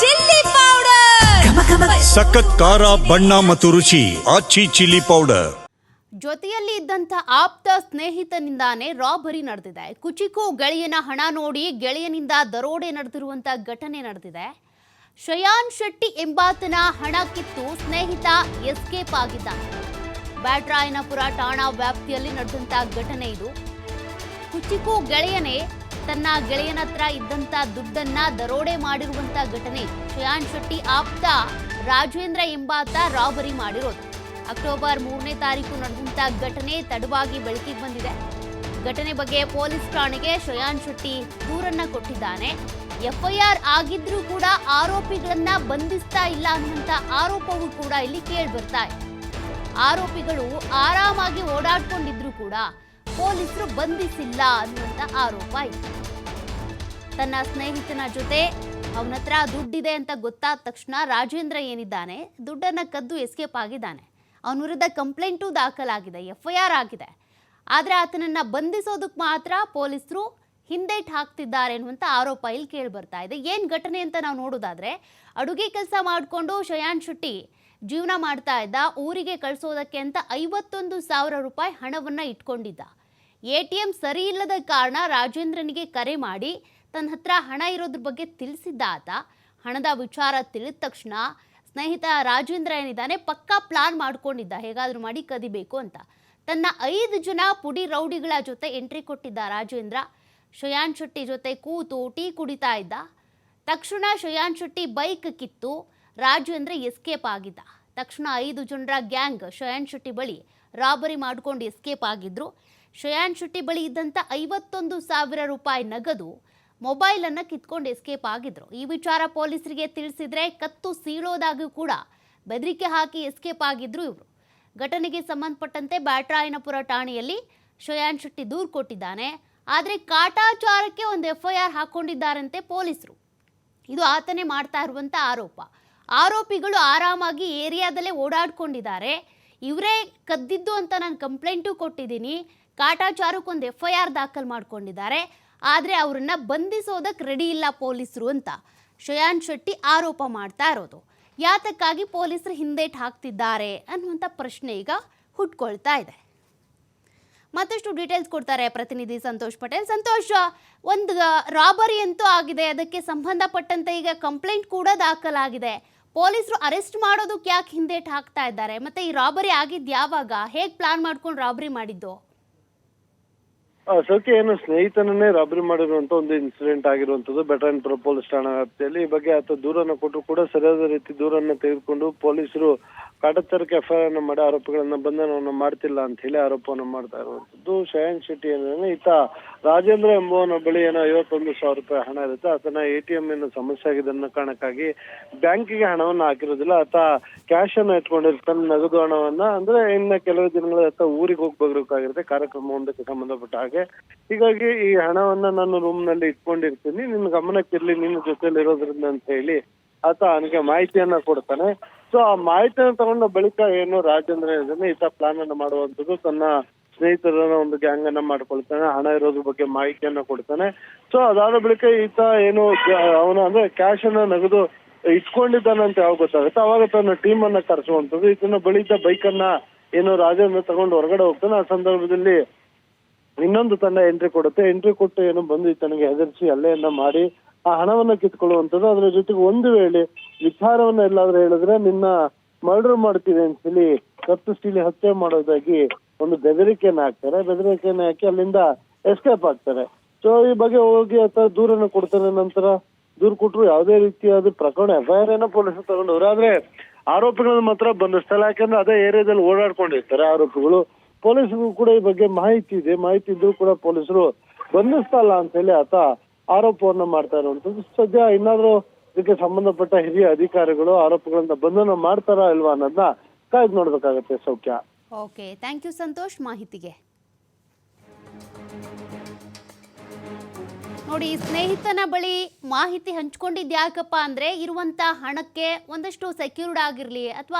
Chilli powder. ಸಖತ್ ಖಾರ ಬಣ್ಣ ಮತ್ತು ರುಚಿ ಆಚಿ ಚಿಲ್ಲಿ ಪೌಡರ್. ಜೊತೆಯಲ್ಲಿ ಇದ್ದಂಥ ಆಪ್ತ ಸ್ನೇಹಿತನಿಂದಾನೆ ರಾಬರಿ ನಡೆದಿದೆ. ಕುಚಿಕು ಗೆಳೆಯನ ಹಣ ನೋಡಿ ಗೆಳೆಯನಿಂದ ದರೋಡೆ ನಡೆದಿರುವಂಥ ಘಟನೆ ನಡೆದಿದೆ. ಶಯಾನ್ ಶೆಟ್ಟಿ ಎಂಬಾತನ ಹಣ ಕಿತ್ತು ಸ್ನೇಹಿತ ಎಸ್ಕೇಪ್ ಆಗಿದ್ದ ಬ್ಯಾಟ್ರಾಯನಪುರ ಠಾಣಾ ವ್ಯಾಪ್ತಿಯಲ್ಲಿ ನಡೆದಂಥ ಘಟನೆ ಇದು. ಕುಚಿಕು ಗೆಳೆಯನೇ ತನ್ನ ಗೆಳೆಯನ ಹತ್ರ ಇದ್ದಂತ ದುಡ್ಡನ್ನ ದರೋಡೆ ಮಾಡಿರುವಂತ ಘಟನೆ ಶ್ರೇಯಾನ್ ಶೆಟ್ಟಿ ಆಪ್ತ ರಾಜೇಂದ್ರ ಎಂಬಾತ ರಾಬರಿ ಮಾಡಿರೋದು. ಅಕ್ಟೋಬರ್ ಮೂರನೇ ತಾರೀಕು ನಡೆದಂತ ಘಟನೆ ತಡವಾಗಿ ಬೆಳಕಿಗೆ ಬಂದಿದೆ. ಘಟನೆ ಬಗ್ಗೆ ಪೊಲೀಸ್ ಠಾಣೆಗೆ ಶ್ರೇಯಾನ್ ಶೆಟ್ಟಿ ದೂರನ್ನ ಕೊಟ್ಟಿದ್ದಾನೆ. ಎಫ್ಐಆರ್ ಆಗಿದ್ರೂ ಕೂಡ ಆರೋಪಿಗಳನ್ನ ಬಂಧಿಸ್ತಾ ಇಲ್ಲ ಅನ್ನುವಂತ ಆರೋಪವೂ ಕೂಡ ಇಲ್ಲಿ ಕೇಳಿ ಬರ್ತಾ ಇದೆ. ಆರೋಪಿಗಳು ಆರಾಮಾಗಿ ಓಡಾಡ್ಕೊಂಡಿದ್ರು ಕೂಡ ಪೊಲೀಸರು ಬಂಧಿಸಿಲ್ಲ ಅನ್ನುವಂತ ಆರೋಪ ಇದೆ ತನ್ನ ಸ್ನೇಹಿತನ ಜೊತೆ ಅವನ ಹತ್ರ ದುಡ್ಡಿದೆ ಅಂತ ಗೊತ್ತಾದ ತಕ್ಷಣ ರಾಜೇಂದ್ರ ಏನಿದ್ದಾನೆ, ದುಡ್ಡನ್ನು ಕದ್ದು ಎಸ್ಕೇಪ್ ಆಗಿದ್ದಾನೆ. ಅವನ ವಿರುದ್ಧ ಕಂಪ್ಲೇಂಟು ದಾಖಲಾಗಿದೆ, ಎಫ್ಐಆರ್ ಆಗಿದೆ. ಆದರೆ ಆತನನ್ನು ಬಂಧಿಸೋದಕ್ಕೆ ಮಾತ್ರ ಪೊಲೀಸರು ಹಿಂದೇಟ್ ಹಾಕ್ತಿದ್ದಾರೆ ಅನ್ನುವಂಥ ಆರೋಪ ಇಲ್ಲಿ ಕೇಳಿ ಬರ್ತಾ ಇದೆ. ಏನು ಘಟನೆ ಅಂತ ನಾವು ನೋಡೋದಾದ್ರೆ, ಅಡುಗೆ ಕೆಲಸ ಮಾಡಿಕೊಂಡು ಶಯಾನ್ ಶೆಟ್ಟಿ ಜೀವನ ಮಾಡ್ತಾ ಇದ್ದ, ಊರಿಗೆ ಕಳಿಸೋದಕ್ಕೆ ಅಂತ ಐವತ್ತೊಂದು ಸಾವಿರ ರೂಪಾಯಿ ಹಣವನ್ನು ಇಟ್ಕೊಂಡಿದ್ದ. ಎ ಟಿ ಎಂ ಸರಿ ಇಲ್ಲದ ಕಾರಣ ರಾಜೇಂದ್ರನಿಗೆ ಕರೆ ಮಾಡಿ ತನ್ನ ಹತ್ರ ಹಣ ಇರೋದ್ರ ಬಗ್ಗೆ ತಿಳಿಸಿದ್ದ ಆತ. ಹಣದ ವಿಚಾರ ತಿಳಿದ ತಕ್ಷಣ ಸ್ನೇಹಿತ ರಾಜೇಂದ್ರ ಏನಿದ್ದಾನೆ, ಪಕ್ಕಾ ಪ್ಲಾನ್ ಮಾಡ್ಕೊಂಡಿದ್ದ, ಹೇಗಾದರೂ ಮಾಡಿ ಕದಿಬೇಕು ಅಂತ. ತನ್ನ ಐದು ಜನ ಪುಡಿ ರೌಡಿಗಳ ಜೊತೆ ಎಂಟ್ರಿ ಕೊಟ್ಟಿದ್ದ ರಾಜೇಂದ್ರ ಶಯಾನ್ ಶೆಟ್ಟಿ ಜೊತೆ ಕೂತು ಟೀ ಕುಡಿತಾ ಇದ್ದ. ತಕ್ಷಣ ಶಯಾನ್ ಶೆಟ್ಟಿ ಬೈಕ್ ಕಿತ್ತು, ರಾಜೇಂದ್ರ ಎಸ್ಕೇಪ್ ಆಗಿದ್ದ. ತಕ್ಷಣ ಐದು ಜನರ ಗ್ಯಾಂಗ್ ಶಯಾನ್ ಶೆಟ್ಟಿ ಬಳಿ ರಾಬರಿ ಮಾಡ್ಕೊಂಡು ಎಸ್ಕೇಪ್ ಆಗಿದ್ರು. ಶಯಾನ್ ಶೆಟ್ಟಿ ಬಳಿ ಇದ್ದಂಥ ಐವತ್ತೊಂದು ಸಾವಿರ ರೂಪಾಯಿ ನಗದು ಮೊಬೈಲನ್ನು ಕಿತ್ಕೊಂಡು ಎಸ್ಕೇಪ್ ಆಗಿದ್ರು. ಈ ವಿಚಾರ ಪೊಲೀಸರಿಗೆ ತಿಳಿಸಿದ್ರೆ ಕತ್ತು ಸೀಳೋದಾಗೂ ಕೂಡ ಬೆದರಿಕೆ ಹಾಕಿ ಎಸ್ಕೇಪ್ ಆಗಿದ್ರು ಇವರು. ಘಟನೆಗೆ ಸಂಬಂಧಪಟ್ಟಂತೆ ಬ್ಯಾಟ್ರಾಯನಪುರ ಠಾಣೆಯಲ್ಲಿ ಶಯಾನ್ ಶೆಟ್ಟಿ ದೂರು ಕೊಟ್ಟಿದ್ದಾನೆ. ಆದರೆ ಕಾಟಾಚಾರಕ್ಕೆ ಒಂದು ಎಫ್ಐಆರ್ ಹಾಕೊಂಡಿದ್ದಾರಂತೆ ಪೊಲೀಸರು. ಇದು ಆತನೇ ಮಾಡ್ತಾ ಇರುವಂಥ ಆರೋಪ. ಆರೋಪಿಗಳು ಆರಾಮಾಗಿ ಏರಿಯಾದಲ್ಲೇ ಓಡಾಡ್ಕೊಂಡಿದ್ದಾರೆ. ಇವರೇ ಕದ್ದಿದ್ದು ಅಂತ ನಾನು ಕಂಪ್ಲೇಂಟು ಕೊಟ್ಟಿದ್ದೀನಿ. ಕಾಟಾಚಾರಕ್ಕೊಂದು ಎಫ್ ಐ ಆರ್ ದಾಖಲು ಮಾಡ್ಕೊಂಡಿದ್ದಾರೆ. ಆದರೆ ಅವರನ್ನು ಬಂಧಿಸೋದಕ್ಕೆ ರೆಡಿ ಇಲ್ಲ ಪೊಲೀಸರು ಅಂತ ಶಯಾನ್ ಶೆಟ್ಟಿ ಆರೋಪ ಮಾಡ್ತಾ ಇರೋದು. ಯಾತಕ್ಕಾಗಿ ಪೊಲೀಸರು ಹಿಂದೇಟ್ ಹಾಕ್ತಿದ್ದಾರೆ ಅನ್ನುವಂಥ ಪ್ರಶ್ನೆ ಈಗ ಹುಟ್ಕೊಳ್ತಾ ಇದೆ. ಮತ್ತಷ್ಟು ಡೀಟೇಲ್ಸ್ ಕೊಡ್ತಾರೆ ಪ್ರತಿನಿಧಿ ಸಂತೋಷ್ ಪಟೇಲ್. ಸಂತೋಷ್, ಒಂದು ರಾಬರಿ ಅಂತೂ ಆಗಿದೆ. ಅದಕ್ಕೆ ಸಂಬಂಧಪಟ್ಟಂತೆ ಈಗ ಕಂಪ್ಲೇಂಟ್ ಕೂಡ ದಾಖಲಾಗಿದೆ. ಪೊಲೀಸರು ಅರೆಸ್ಟ್ ಮಾಡೋದಕ್ಕೆ ಯಾಕೆ ಹಿಂದೇಟ್ ಹಾಕ್ತಾ ಇದ್ದಾರೆ? ಮತ್ತೆ ಈ ರಾಬರಿ ಆಗಿದ್ದು ಯಾವಾಗ ಹೇಗೆ ಪ್ಲಾನ್ ಮಾಡ್ಕೊಂಡು ರಾಬರಿ ಮಾಡಿದ್ದು? ಸೌಖ್ಯ ಏನು ಸ್ನೇಹಿತನನ್ನೇ ರಾಬರಿ ಮಾಡಿರುವಂತ ಒಂದು ಇನ್ಸಿಡೆಂಟ್ ಆಗಿರುವಂತದ್ದು ಬೆಟರಾನ್ಪುರ ಪೊಲೀಸ್ ಠಾಣಾ ವ್ಯಾಪ್ತಿಯಲ್ಲಿ ಈ ಬಗ್ಗೆ ಆತ ದೂರನ್ನು ಕೊಟ್ಟು ಕೂಡ ಸರಿಯಾದ ರೀತಿ ದೂರನ್ನ ತೆಗೆದುಕೊಂಡು ಪೊಲೀಸರು ಕಾಟಚಾರಕ್ಕೆ ಎಫ್ಐಆರ್ ಅನ್ನು ಮಾಡಿ ಆರೋಪಿಗಳನ್ನ ಬಂಧನವನ್ನು ಮಾಡ್ತಿಲ್ಲ ಅಂತ ಹೇಳಿ ಆರೋಪವನ್ನು ಮಾಡ್ತಾ ಇರುವಂತದ್ದು ಶಯನ್ ಶೆಟ್ಟಿ ಏನೇನು ಈತ ರಾಜೇಂದ್ರ ಎಂಬುವನ ಬಳಿ ಏನೋ ಐವತ್ತೊಂದು ಸಾವಿರ ರೂಪಾಯಿ ಹಣ ಇರುತ್ತೆ. ಆತನ ಎ ಟಿ ಎಂ ಏನು ಸಮಸ್ಯೆ ಆಗಿದೆ ಅನ್ನೋ ಕಾರಣಕ್ಕಾಗಿ ಬ್ಯಾಂಕಿಗೆ ಹಣವನ್ನು ಹಾಕಿರೋದಿಲ್ಲ. ಆತ ಕ್ಯಾಶ್ ಅನ್ನ ಇಟ್ಕೊಂಡಿರ್ತಾನೆ ನಗದು ಹಣವನ್ನ ಅಂದ್ರೆ ಇನ್ನ ಕೆಲವು ದಿನಗಳ ಆತ ಊರಿಗೆ ಹೋಗ್ಬೇಕಾಗಿರುತ್ತೆ ಕಾರ್ಯಕ್ರಮ ಒಂದಕ್ಕೆ ಸಂಬಂಧಪಟ್ಟ ಹಾಗೆ. ಹೀಗಾಗಿ ಈ ಹಣವನ್ನ ನಾನು ರೂಮ್ನಲ್ಲಿ ಇಟ್ಕೊಂಡಿರ್ತೀನಿ. ನಿನ್ನ ಗಮನಕ್ಕಿರ್ಲಿ ನಿನ್ನ ಜೊತೆಲಿ ಇರೋದ್ರಿಂದ ಅಂತ ಹೇಳಿ ಆತ ಅವನಿಗೆ ಮಾಹಿತಿಯನ್ನ ಕೊಡ್ತಾನೆ. ಸೊ ಆ ಮಾಹಿತಿಯನ್ನು ತಗೊಂಡ ಬಳಿಕ ಏನು ರಾಜೇಂದ್ರ ಇದನ್ನ ಈತ ಪ್ಲಾನ್ ಅನ್ನು ಮಾಡುವಂತದ್ದು ತನ್ನ ಸ್ನೇಹಿತರನ್ನ ಒಂದು ಗ್ಯಾಂಗ್ ಅನ್ನ ಮಾಡ್ಕೊಳ್ತಾನೆ, ಹಣ ಇರೋದ್ರ ಬಗ್ಗೆ ಮಾಹಿತಿಯನ್ನ ಕೊಡ್ತಾನೆ. ಸೊ ಅದಾದ ಬಳಿಕ ಈತ ಏನು, ಅವನು ಅಂದ್ರೆ ಕ್ಯಾಶ್ ಅನ್ನ ನಗದು ಇಟ್ಕೊಂಡಿದ್ದಾನಂತ ಯಾವಾಗ ಗೊತ್ತಾಗುತ್ತೆ? ಅವಾಗ ತನ್ನ ಟೀಮ್ ಅನ್ನ ಕರೆಸುವಂತದ್ದು ಈತನ ಬಳಿದ ಬೈಕ್ ಅನ್ನ ಏನು ರಾಜೇಂದ್ರ ತಗೊಂಡು ಹೊರಗಡೆ ಹೋಗ್ತಾನೆ. ಆ ಸಂದರ್ಭದಲ್ಲಿ ಇನ್ನೊಂದು ತಂಡ ಎಂಟ್ರಿ ಕೊಡುತ್ತೆ. ಎಂಟ್ರಿ ಕೊಟ್ಟು ಏನು ಬಂದು ಈತನಿಗೆ ಹೆದರಿಸಿ ಅಲ್ಲೆಯನ್ನ ಮಾಡಿ ಆ ಹಣವನ್ನ ಕಿತ್ಕೊಳ್ಳುವಂಥದ್ದು. ಅದ್ರ ಜೊತೆಗೆ ಒಂದು ವೇಳೆ ವಿಚಾರವನ್ನ ಎಲ್ಲಾದ್ರೂ ಹೇಳಿದ್ರೆ, ನಿನ್ನ ಮರ್ಡರ್ ಮಾಡ್ತೀವಿ ಅಂತ ಹೇಳಿ ಕತ್ತು ಸ್ಟೀಲಿ ಹತ್ಯೆ ಮಾಡೋದಾಗಿ ಒಂದು ಬೆದರಿಕೆಯನ್ನ ಹಾಕ್ತಾರೆ. ಬೆದರಿಕೆಯನ್ನ ಹಾಕಿ ಅಲ್ಲಿಂದ ಎಸ್ಕೇಪ್ ಆಗ್ತಾರೆ. ಸೊ ಈ ಬಗ್ಗೆ ಹೋಗಿ ಅಥವಾ ದೂರನ್ನು ಕೊಡ್ತಾರೆ. ನಂತರ ದೂರು ಕೊಟ್ಟರು ಯಾವುದೇ ರೀತಿಯಾದ ಪ್ರಕರಣ, ಎಫ್ಐಆರ್ ಏನೋ ಪೊಲೀಸರು ತಗೊಂಡವ್ರು. ಆದ್ರೆ ಆರೋಪಿಗಳನ್ನ ಮಾತ್ರ ಬಂಧಿಸ್ತಲ್ಲ ಯಾಕಂದ್ರೆ ಅದೇ ಏರಿಯಾದಲ್ಲಿ ಓಡಾಡ್ಕೊಂಡಿರ್ತಾರೆ ಆರೋಪಿಗಳು. ಪೊಲೀಸರಿಗೂ ಕೂಡ ಈ ಬಗ್ಗೆ ಮಾಹಿತಿ ಇದೆ. ಮಾಹಿತಿ ಇದ್ರೂ ಕೂಡ ಪೊಲೀಸರು ಬಂಧಿಸ್ತಲ್ಲ ಅಂತ ಹೇಳಿ ಆತ ಆರೋಪವನ್ನ ಮಾಡ್ತಾ ಇರುವಂತದ್ದು ಸದ್ಯ ಇನ್ನಾದ್ರೂ ಇದಕ್ಕೆ ಸಂಬಂಧಪಟ್ಟ ಹಿರಿಯ ಅಧಿಕಾರಿಗಳು ಆರೋಪಿಗಳನ್ನ ಬಂಧನ ಮಾಡ್ತಾರಾ ಇಲ್ವಾ ಅನ್ನೋದನ್ನ ಕಾಯ್ದು ನೋಡ್ಬೇಕಾಗತ್ತೆ ಸೌಖ್ಯ. ಓಕೆ ಥ್ಯಾಂಕ್ ಯು ಸಂತೋಷ್ ಮಾಹಿತಿಗೆ. ನೋಡಿ, ಸ್ನೇಹಿತನ ಬಳಿ ಮಾಹಿತಿ ಹಂಚ್ಕೊಂಡಿದ್ದು ಯಾಕಪ್ಪ ಅಂದ್ರೆ ಇರುವಂತ ಹಣಕ್ಕೆ ಒಂದಷ್ಟು ಸೆಕ್ಯೂರ್ಡ್ ಆಗಿರಲಿ, ಅಥವಾ